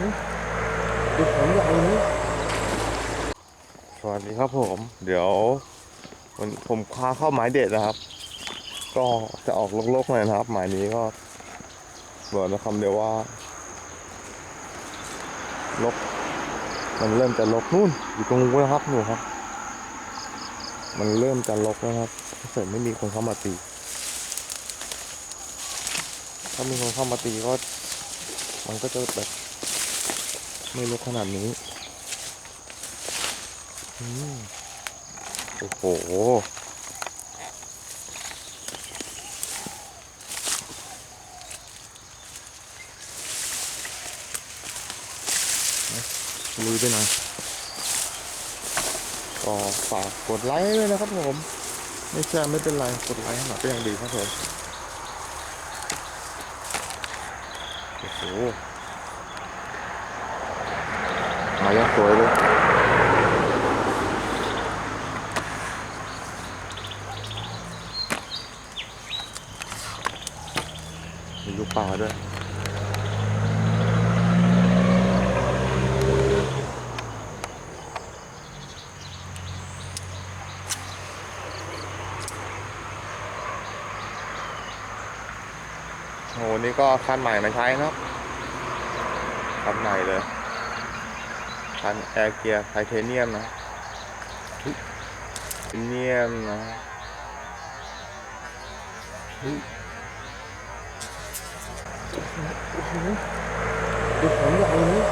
ดูผมใหญ่เลยสวัสดีครับผม เดี๋ยววันผมคว้าเข้าหมายเด็ดนะครับ ก็จะออกลกๆหน่อยนะครับ หมายนี้ก็บอกนะคำเดียวว่าลกมันเริ่มจะลกนู่น อยู่ตรงนู้นนะครับหนูครับ มันเริ่มจะลกแล้วครับถ้าเกิดไม่มีคนเข้ามาตี ถ้ามีคนเข้ามาตีก็ มันก็จะแบบ ไม่ลกขนาดนี้อืมโอ้โห ลุยไปหน่อยก็ฝากกดไลค์ด้วยนะครับผม ไม่ใช่ไม่เป็นไร กดไลค์ให้หน่อยก็ยังดีครับผม โอ้โห มา ยังสวยเลยมีลูกปลาด้วยโหนี่ก็คันใหม่มาใช้นะครับคันใหม่เลย คันแอร์เกียร์ไทเทเนียมนะไทเทเนียมนะเฮ้ยดูผมใหญ่เลย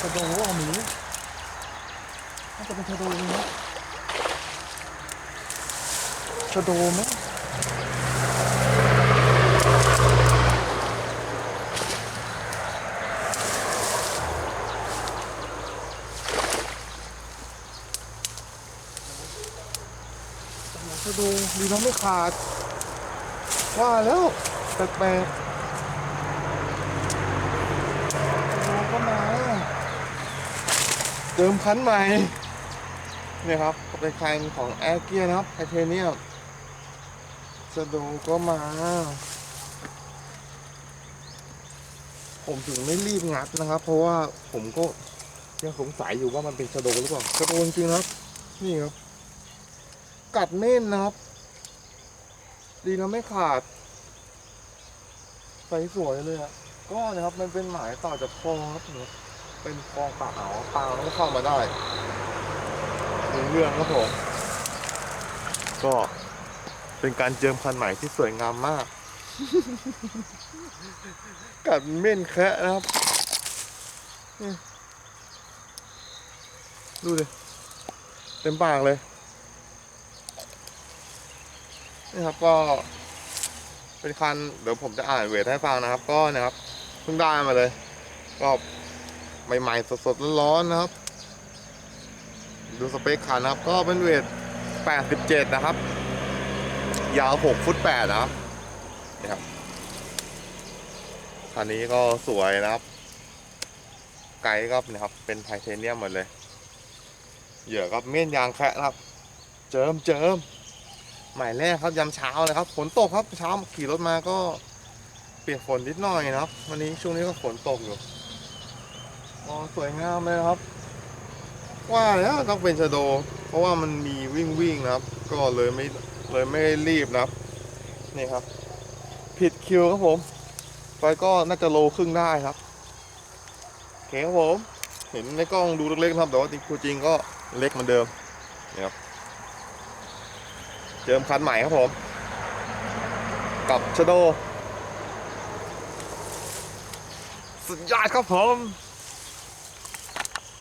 กระโดดว่าหมีน่าจะเป็นชะโดเลยนะชะโดดไหม ชะโดดีน้องไม่ขาด ว่าแล้วแปลกๆชะโดก็มาเดิมคันใหม่เนี่ยครับเป็นคันของแอร์เกียนะครับไทเทเนียมสะดูก็มา ผมถึงไม่รีบงัดนะครับ เพราะว่าผมก็ยังสงสัยอยู่ว่ามันเป็นสะโดหรือเปล่าสะโดจริงครับ นี่ครับ กัดเน่นนะครับ ดีนะไม่ขาดใสสวยเลยอะก็นะครับมันเป็นหมายต่อจากคลองครับเป็นคลองปากอ่าปลามันก็เข้ามาได้มีเรื่องครับผมก็เป็นการเจิมคันใหม่ที่สวยงามมาก กัดเม่นแคะนะครับดูดิเต็มปากเลย นี่ครับก็ เป็นคันเดี๋ยวผมจะอ่านเวทให้ฟังนะครับ ก็นะครับเพิ่งได้มาเลย ก็ใหม่ๆสดๆร้อนๆนะครับ ดูสเปคคันนะครับ ก็เป็นเวท 87 นะครับ ยาว 6 ฟุต 8 นะครับนี่ครับคันนี้ก็สวยนะครับ ไกด์ก็นะครับ เป็นไทเทเนียมหมดเลย เหยื่อก็เม่นยางแคะนะครับ เจิมเจิม หมายแรกครับยามเช้าเลยครับฝนตกครับเช้าขี่รถมาก็เปียกฝนนิดหน่อยนะครับ วันนี้ช่วงนี้ก็ฝนตกอยู่อ๋อสวยงามเลยครับ ว่าแล้วต้องเป็นชะโด เพราะว่ามันมีวิ่งวิ่งนะครับ ก็เลยไม่เลยไม่ได้รีบนะครับนี่ครับ ผิดคิวครับผมไฟก็น่าจะโลครึ่งได้ครับโอเคครับผม เห็นในกล้องดูเล็กๆครับแต่ว่าจริงจริงก็เล็กเหมือนเดิมนี่ครับ เจิมคันใหม่ครับผม กับชโดสุดยอดครับผม